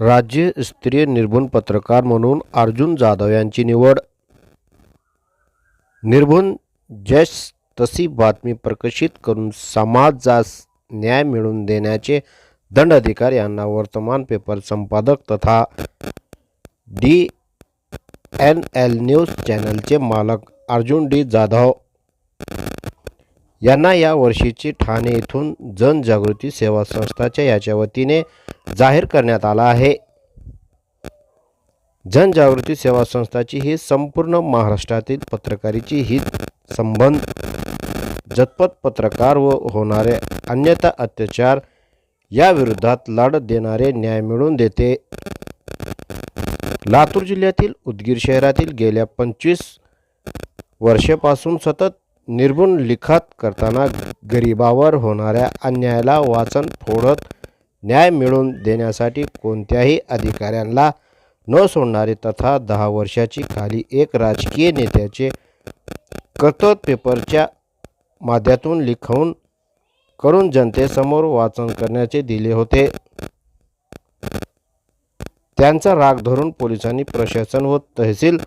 राज्यस्तरीय निर्भून पत्रकार म्हणून अर्जुन जाधव यांची निवड. निर्भून जस तशी बातमी प्रकाशित करून समाजास न्याय मिळवून देण्याचे दंडाधिकारी यांना वर्तमान पेपर संपादक तथा डी एन एल न्यूज चॅनलचे मालक अर्जुन डी जाधव यांना या वर्षीची ठाणे येथून जनजागृती सेवा संस्थाच्या याच्या वतीने जाहीर करण्यात आला आहे. जनजागृती सेवा संस्थाची ही संपूर्ण महाराष्ट्रातील पत्रकारीची ही संबंध जतपत पत्रकार व होणारे अन्यथा अत्याचार याविरोधात लढत देणारे न्याय मिळवून देते. लातूर जिल्ह्यातील उदगीर शहरातील गेल्या पंचवीस वर्षापासून सतत निर्गुण लिखात करताना गरिबावर होणाऱ्या अन्यायाला वाचन फोडत न्याय मिळवून देण्यासाठी कोणत्याही अधिकाऱ्यांना न सोडणारे तथा दहा वर्षाची खाली एक राजकीय नेत्याचे कर्तव्य पेपरच्या माध्यमातून लिखावून करून जनतेसमोर वाचन करण्याचे दिले होते. त्यांचा राग धरून पोलिसांनी प्रशासन व तहसील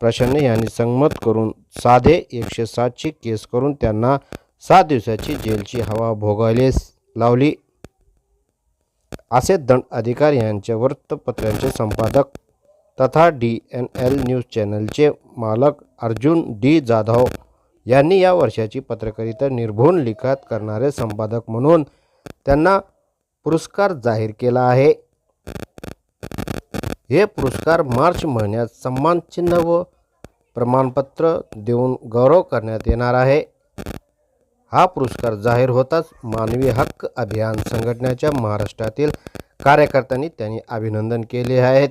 प्रशासन यांनी संमत करून साधे एकशे सातची केस करून त्यांना सात दिवसाची जेलची हवा भोगायलेस लावली. असे दंड अधिकारी यांच्या वृत्तपत्रांचे संपादक तथा डी एन एल न्यूज चॅनलचे मालक अर्जुन डी जाधव यांनी या वर्षाची पत्रकारिता निर्भून लिखात करणारे संपादक म्हणून त्यांना पुरस्कार जाहीर केला आहे. हे पुरस्कार मार्च महिन्यात सन्मानचिन्ह व प्रमाणपत्र देऊन गौरव करण्यात येणार आहे. हा पुरस्कार जाहीर होताच मानवी हक्क अभियान संघटनेच्या महाराष्ट्रातील कार्यकर्त्यांनी त्यांनी अभिनंदन केले आहेत.